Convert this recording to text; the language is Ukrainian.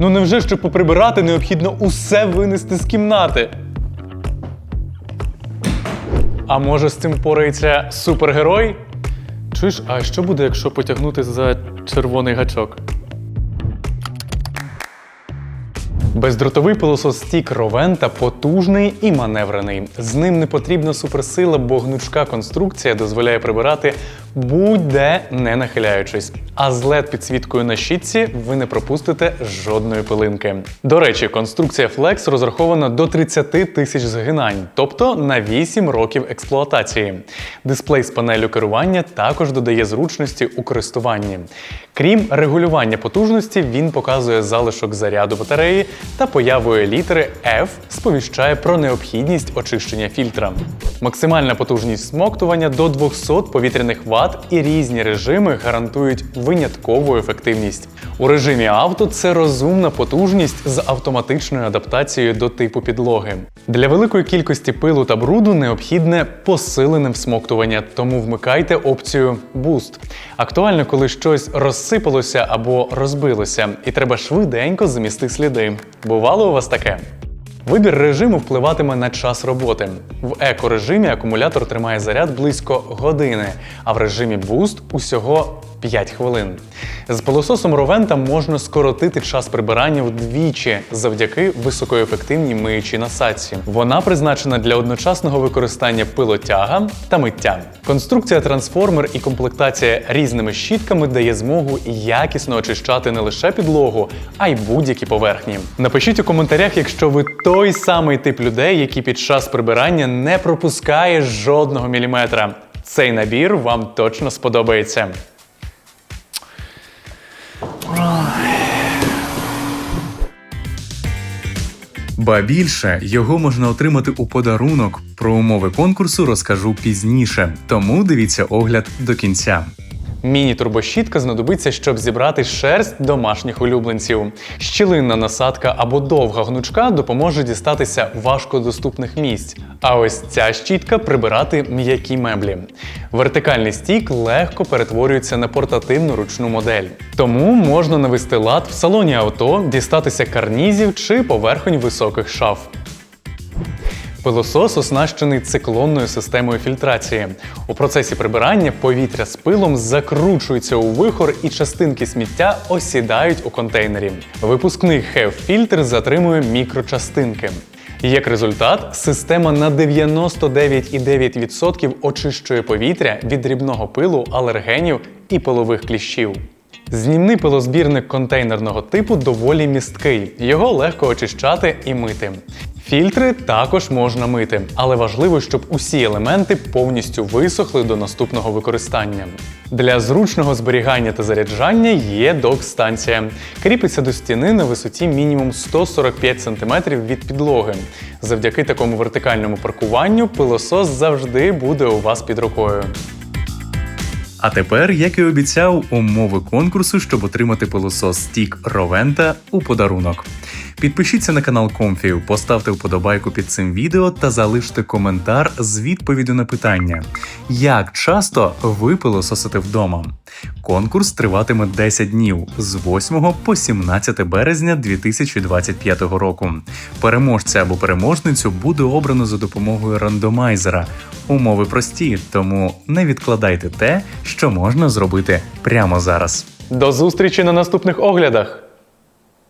Ну невже щоб поприбирати необхідно усе винести з кімнати? А може з цим порається супергерой? Чуєш, а що буде, якщо потягнути за червоний гачок? Бездротовий пилосос стік Ровента потужний і маневрений. З ним не потрібна суперсила, бо гнучка конструкція дозволяє прибирати будь-де не нахиляючись. А з led підсвіткою на щітці ви не пропустите жодної пилинки. До речі, конструкція Flex розрахована до 30 тисяч згинань, тобто на 8 років експлуатації. Дисплей з панелю керування також додає зручності у користуванні. Крім регулювання потужності, він показує залишок заряду батареї та появою літери F сповіщає про необхідність очищення фільтра. Максимальна потужність смоктування до 200 повітряних ватт і різні режими гарантують виняткову ефективність. У режимі авто це розумна потужність з автоматичною адаптацією до типу підлоги. Для великої кількості пилу та бруду необхідне посилене всмоктування, тому вмикайте опцію Boost. Актуально, коли щось розсипалося або розбилося, і треба швиденько замісти сліди. Бувало у вас таке? Вибір режиму впливатиме на час роботи. В еко-режимі акумулятор тримає заряд близько години, а в режимі Boost усього 5 хвилин. З пилососом Ровента можна скоротити час прибирання вдвічі завдяки високоефективній миючій насадці. Вона призначена для одночасного використання пилотяга та миття. Конструкція трансформер і комплектація різними щітками дає змогу якісно очищати не лише підлогу, а й будь-які поверхні. Напишіть у коментарях, якщо ви той самий тип людей, який під час прибирання не пропускає жодного міліметра. Цей набір вам точно сподобається. Ба більше його можна отримати у подарунок. Про умови конкурсу розкажу пізніше, тому дивіться огляд до кінця. Міні-турбощітка знадобиться, щоб зібрати шерсть домашніх улюбленців. Щілинна насадка або довга гнучка допоможе дістатися важкодоступних місць. А ось ця щітка прибирати м'які меблі. Вертикальний стік легко перетворюється на портативну ручну модель. Тому можна навести лад в салоні авто, дістатися карнізів чи поверхонь високих шаф. Пилосос оснащений циклонною системою фільтрації. У процесі прибирання повітря з пилом закручується у вихор і частинки сміття осідають у контейнері. Випускний HEV-фільтр затримує мікрочастинки. Як результат, система на 99,9% очищує повітря від дрібного пилу, алергенів і пилових кліщів. Знімний пилозбірник контейнерного типу доволі місткий, його легко очищати і мити. Фільтри також можна мити, але важливо, щоб усі елементи повністю висохли до наступного використання. Для зручного зберігання та заряджання є док-станція. Кріпиться до стіни на висоті мінімум 145 см від підлоги. Завдяки такому вертикальному паркуванню пилосос завжди буде у вас під рукою. А тепер, як і обіцяв, умови конкурсу, щоб отримати пилосос стік Ровента у подарунок. Підпишіться на канал Комфі, поставте вподобайку під цим відео та залиште коментар з відповіддю на питання, як часто ви пилососите вдома. Конкурс триватиме 10 днів з 8 по 17 березня 2025 року. Переможця або переможницю буде обрано за допомогою рандомайзера. Умови прості, тому не відкладайте те, що можна зробити прямо зараз. До зустрічі на наступних оглядах!